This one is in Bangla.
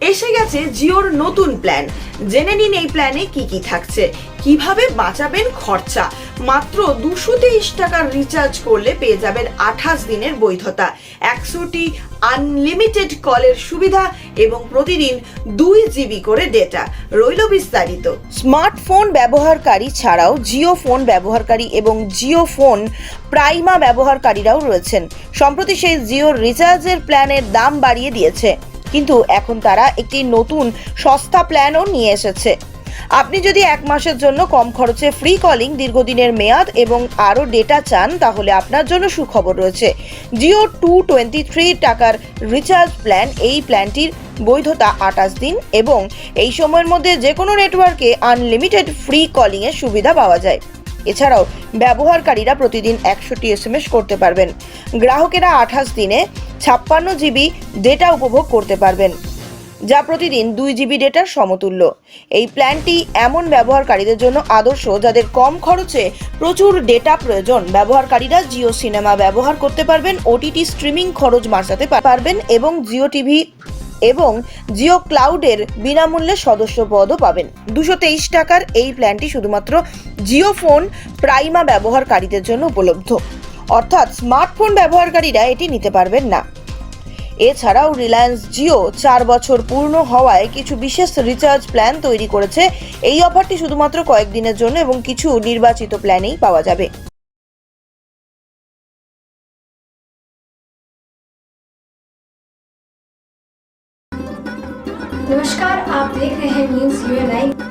এসে গেছে জিওর নতুন প্ল্যান জেনে নিন এই প্ল্যানে কি কি থাকছে। কীভাবে বাঁচাবেন খরচা? মাত্র দুশো তেইশ টাকার রিচার্জ করলে পেয়ে যাবেন আঠাশ দিনের বৈধতা। একশোটি আনলিমিটেড কলের সুবিধা এবং প্রতিদিন দুই জিবি করে ডেটা রইল বিস্তারিত। স্মার্টফোন ব্যবহারকারী ছাড়াও জিও ফোন ব্যবহারকারী এবং জিও ফোন প্রাইমা ব্যবহারকারীরাও রয়েছেন। সম্প্রতি সেই জিওর রিচার্জের প্ল্যানের দাম বাড়িয়ে দিয়েছে। কিন্তু এখন তারা একটি নতুন সস্তা প্ল্যানও নিয়ে এসেছে। আপনি যদি এক মাসের জন্য কম খরচে ফ্রি কলিং দীর্ঘদিনের মেয়াদ এবং আরও ডেটা চান, তাহলে আপনার জন্য সুখবর রয়েছে। জিও টু টোয়েন্টি থ্রি টাকার রিচার্জ প্ল্যান এই প্ল্যানটির বৈধতা আঠাশ দিন এবং এই সময়ের মধ্যে যে কোনো নেটওয়ার্কে আনলিমিটেড ফ্রি কলিংয়ের সুবিধা পাওয়া যায়। এছাড়াও ব্যবহারকারীরা প্রতিদিন একশোটি এসএমএস করতে পারবেন। গ্রাহকেরা আঠাশ দিনে ছাপ্পান্ন জিবি ডেটা উপভোগ করতে পারবেন, যা প্রতিদিন দুই জিবি ডেটার সমতুল্য। এই প্ল্যানটি এমন ব্যবহারকারীদের জন্য আদর্শ, যাদের কম খরচে প্রচুর ডেটা প্রয়োজন। ব্যবহারকারীরা জিও সিনেমা ব্যবহার করতে পারবেন ওটিটি স্ট্রিমিং খরচ বাঁচাতে পারবেন এবং জিও টিভি এবং জিও ক্লাউডের বিনামূল্যে সদস্য পদও পাবেন। দুশো তেইশ টাকার এই প্ল্যানটি শুধুমাত্র জিও ফোন প্রাইমা ব্যবহারকারীদের জন্য উপলব্ধ। অর্থাৎ স্মার্টফোন ব্যবহারকারীরা এটি নিতে পারবেন না এছাড়াও রিলায়েন্স জিও চার বছর পূর্ণ হওয়ায় কিছু বিশেষ রিচার্জ প্ল্যান তৈরি করেছে এই অফারটি শুধুমাত্র কয়েকদিনের জন্য এবং কিছু নির্বাচিত প্ল্যানেই পাওয়া যাবে नमस्कार आप देख रहे हैं न्यूज यू